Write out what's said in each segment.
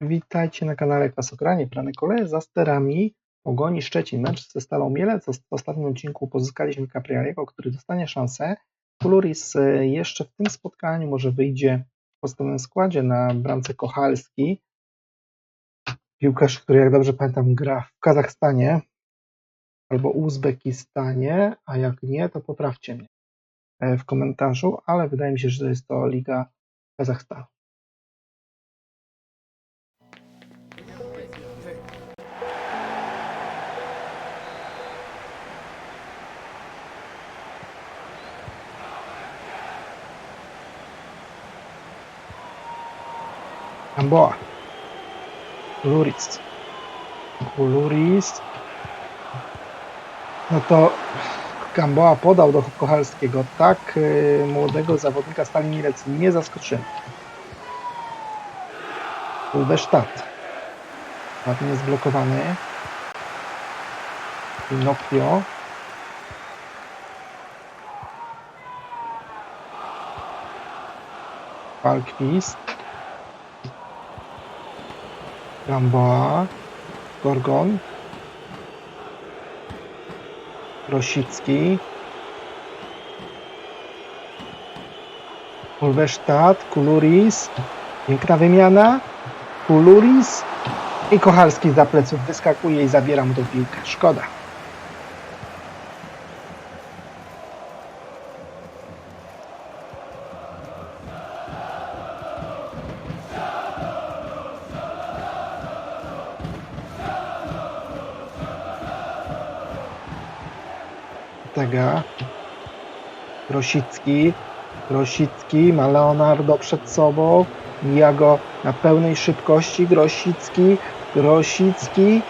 Witajcie na kanale Klasokranie. Plany koleje za sterami Pogoni Szczecin. Mecz ze Stalą Mielec. W ostatnim odcinku pozyskaliśmy Capriariego, który dostanie szansę. Kuluris e, jeszcze w tym spotkaniu może wyjdzie w podstawowym składzie na bramce Kochalski. Piłkarz, który jak dobrze pamiętam gra w Kazachstanie albo Uzbekistanie, a jak nie, to poprawcie mnie e, w komentarzu, ale wydaje mi się, że to jest to Liga Kazachstanu. Gamboa. Luris. Luris. No to Gamboa podał do Kochalskiego. Tak yy, młodego zawodnika Stali Mielec nie zaskoczymy. Ulbesztat. Ładnie zblokowany. Pinocchio. Falkwist. Gamboa, Gorgon, Rosicki, Ulwesztat, Kuluris, piękna wymiana, Kuluris i Kochalski za pleców wyskakuje i zabiera mu tą piłkę. Szkoda. Tega. Rosicki. Rosicki ma Leonardo przed sobą. Mija go na pełnej szybkości. Grosicki. Grosicki.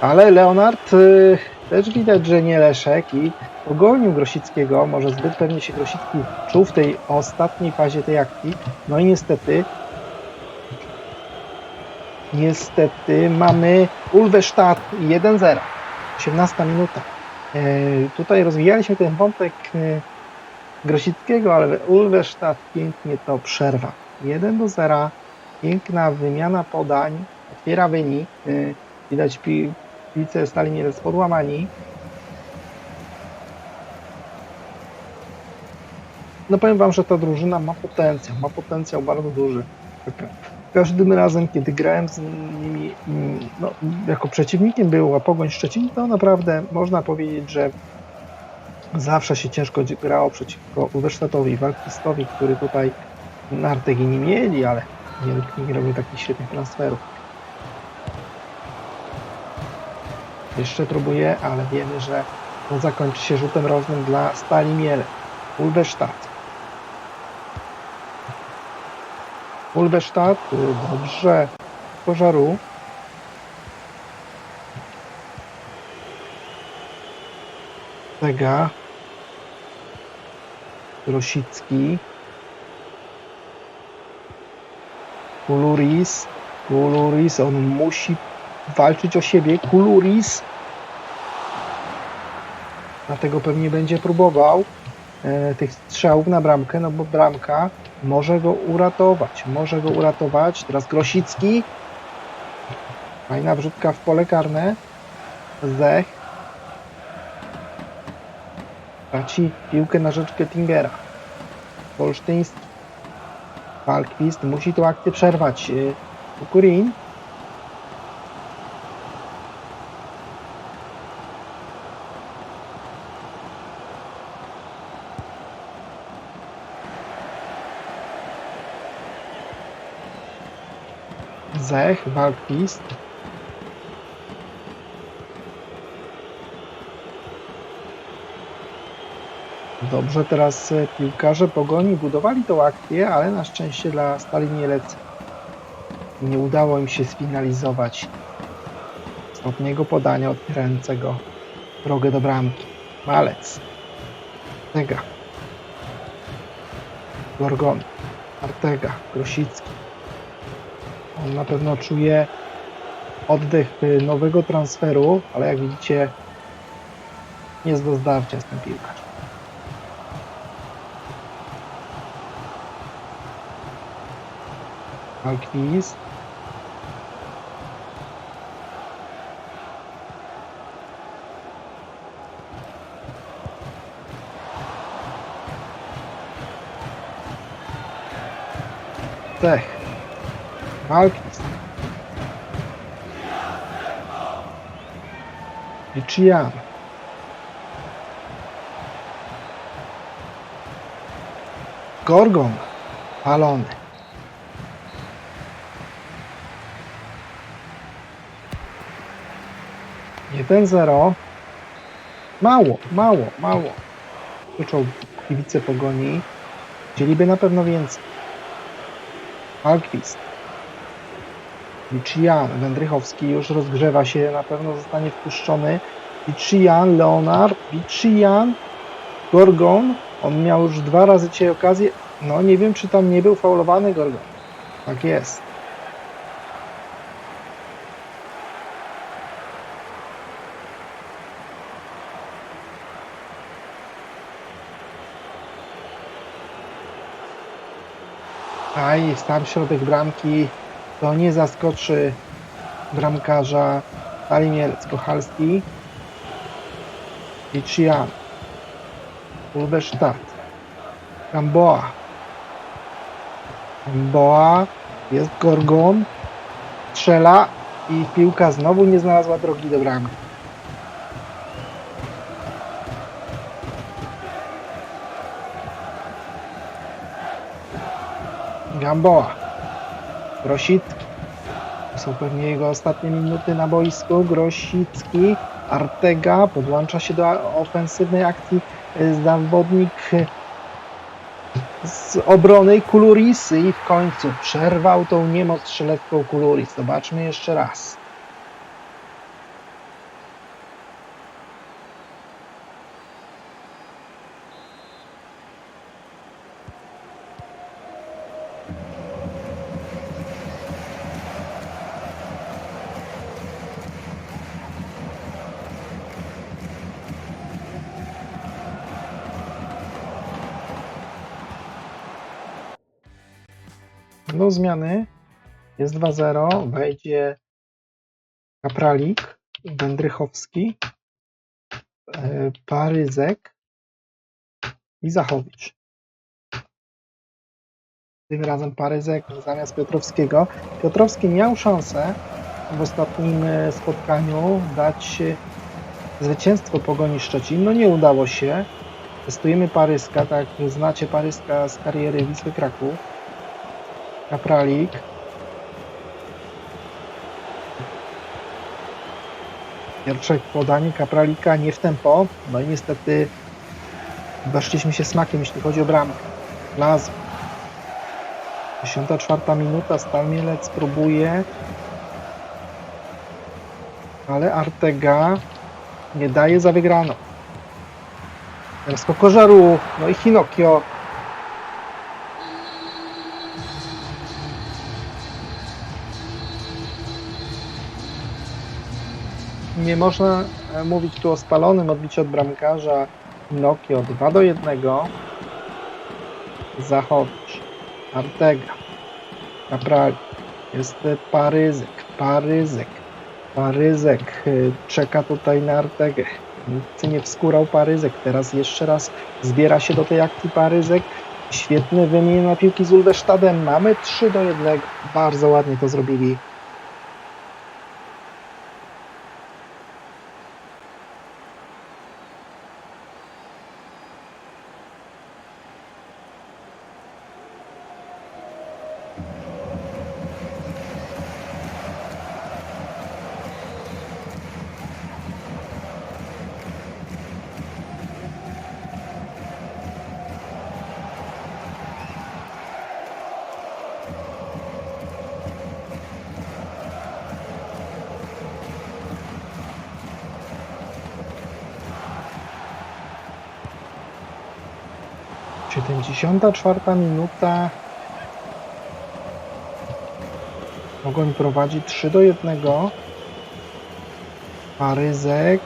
Ale Leonard y, też widać, że nie Leszek i pogonił Grosickiego. Może zbyt pewnie się Grosicki czuł w tej ostatniej fazie tej akcji. No i niestety niestety mamy Ulwesztat 1-0. 18 minuta. E, Tutaj rozwijaliśmy ten wątek e, Grosickiego, ale Ulwesztat pięknie to przerwa. 1 do 0, piękna wymiana podań, otwiera wynik. E, Widać pi- piłce stali Mielec podłamani. No powiem wam, że ta drużyna ma potencjał, ma potencjał bardzo duży. Każdym razem, kiedy grałem z nimi, mm, no, jako przeciwnikiem była Pogoń Szczecin, to naprawdę można powiedzieć, że zawsze się ciężko grało przeciwko Uwersztatowi, Walkistowi, który tutaj Nartegi nie mieli, ale nie, nie robił takich świetnych transferów. Jeszcze próbuje, ale wiemy, że to zakończy się rzutem rożnym dla Stali Miele. Ulwesztat. Ulwesztat, y, dobrze, pożaru. Tega. Rosicki. Kuluris. Kuluris, on musi walczyć o siebie. Kuluris. Dlatego pewnie będzie próbował tych strzałów na bramkę, no bo bramka może go uratować. Może go uratować. Teraz Grosicki. Fajna wrzutka w pole karne. Zech. Traci piłkę na rzecz Gettingera. Polsztyński. Falkwist musi tą akcję przerwać. Kukurin. Zech, Walkwist. Dobrze, teraz e, piłkarze Pogoni budowali tą akcję, ale na szczęście dla Stali Mielec nie udało im się sfinalizować ostatniego podania otwierającego drogę do bramki. Malec. Tega. Gorgon. Artega. Grosicki na pewno czuje oddech y, nowego transferu, ale jak widzicie nie jest do zdarcia z tym piłkarzem. Alkwist. Stech. Walkist. Lichian. Gorgon. Palony. Jeden zero. Mało, mało, mało. Krzyczą kibice pogoni. Chcieliby na pewno więcej. Alkwist. Lichian. Wędrychowski już rozgrzewa się, na pewno zostanie wpuszczony. Lichian, Leonard, Lichian, Gorgon. On miał już dwa razy dzisiaj okazję. No nie wiem, czy tam nie był faulowany Gorgon. Tak jest. Aj, sam środek bramki to nie zaskoczy bramkarza Ali Mielec, Kochalski i Chian. Ulbesztat. Gamboa. Gamboa. Jest Gorgon. Strzela i piłka znowu nie znalazła drogi do bramy. Gamboa. Grosicki. To są pewnie jego ostatnie minuty na boisku. Grosicki. Artega podłącza się do ofensywnej akcji y, zawodnik y, z obrony Kulurisy i w końcu przerwał tą niemoc strzelecką Kuluris. Zobaczmy jeszcze raz. Do zmiany jest 2-0. Wejdzie Kapralik, Wędrychowski, e, Paryzek i Zachowicz. Tym razem Paryzek zamiast Piotrowskiego. Piotrowski miał szansę w ostatnim e, spotkaniu dać zwycięstwo Pogoni Szczecin. No nie udało się. Testujemy Paryska, tak znacie Paryska z kariery Wisły Kraków. Kapralik. Pierwsze podanie Kapralika nie w tempo. No i niestety weszliśmy się smakiem, jeśli chodzi o bramkę. Lazł. 54 minuta, Stal Mielec próbuje. Ale Artega nie daje za wygraną. Teraz Kokorzaru, no i Hinokio. Nie można e, mówić tu o spalonym odbiciu od bramkarza Hinokio 2 do 1. Zachowicz, Artega, Kaprali, jest Paryzyk, Paryzyk, Paryzek e, czeka tutaj na Artegę. Nic nie wskórał Paryzek, teraz jeszcze raz zbiera się do tej akcji Paryzek. Świetne wymienienie na piłki z Ulwestadem. Mamy 3 do 1. Bardzo ładnie to zrobili. Siedemdziesiąta czwarta minuta. Pogoń prowadzi 3 do 1. Paryzek.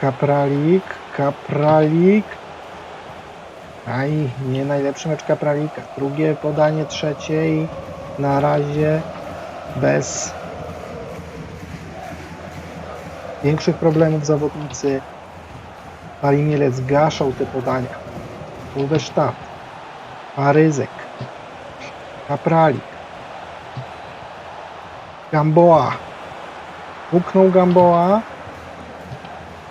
Kapralik. Kapralik. Aj, nie najlepszy mecz Kapralika. Drugie podanie trzeciej. Na razie bez większych problemów zawodnicy Pali Mielec gaszą te podania. Ulwesztat, Paryzek, Kapralik. Gamboa. Puknął Gamboa.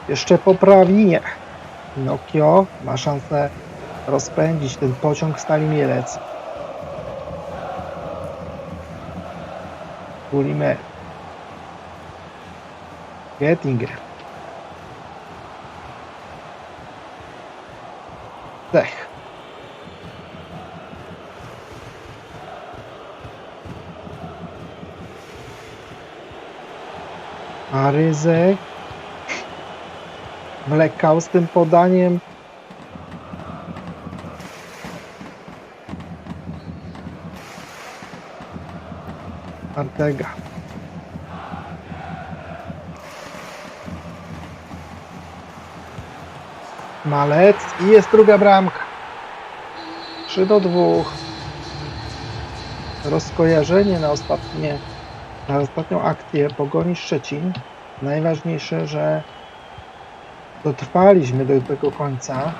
Jeszcze poprawi. Nie. Pinokio ma szansę rozpędzić ten pociąg Stali Mielec. Gulimer. Gettinger. Dech. A Ryzek wlekał z tym podaniem. Artega. Malec i jest druga bramka. 3 do 2. Rozkojarzenie na ostatnie na ostatnią akcję Pogoni Szczecin. Najważniejsze, że dotrwaliśmy do tego końca.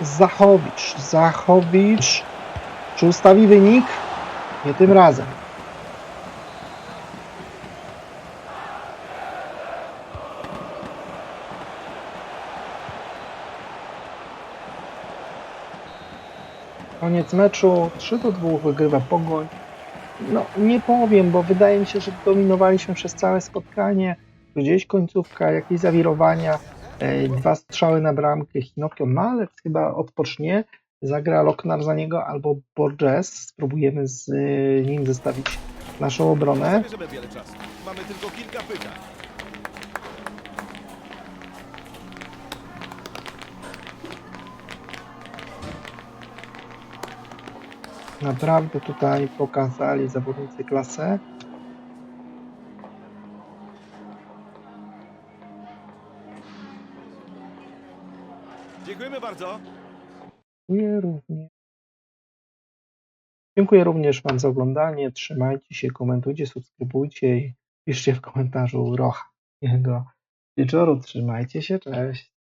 Zachowicz, Zachowicz. Czy ustawi wynik? Nie tym razem. Koniec meczu. 3 do 2 wygrywa Pogoń. No nie powiem, bo wydaje mi się, że dominowaliśmy przez całe spotkanie. Gdzieś końcówka, jakieś zawirowania, e, dwa strzały na bramkę. Hinokio Malec chyba odpocznie. Zagra Loknar za niego albo Borges. Spróbujemy z e, nim zestawić naszą obronę. Mamy tylko kilka pytań. Naprawdę tutaj pokazali zawodnicy klasę. Dziękujemy bardzo. Dziękuję również. Dziękuję również Wam za oglądanie. Trzymajcie się, komentujcie, subskrybujcie i piszcie w komentarzu Rocha. Miłego wieczoru. Trzymajcie się. Cześć.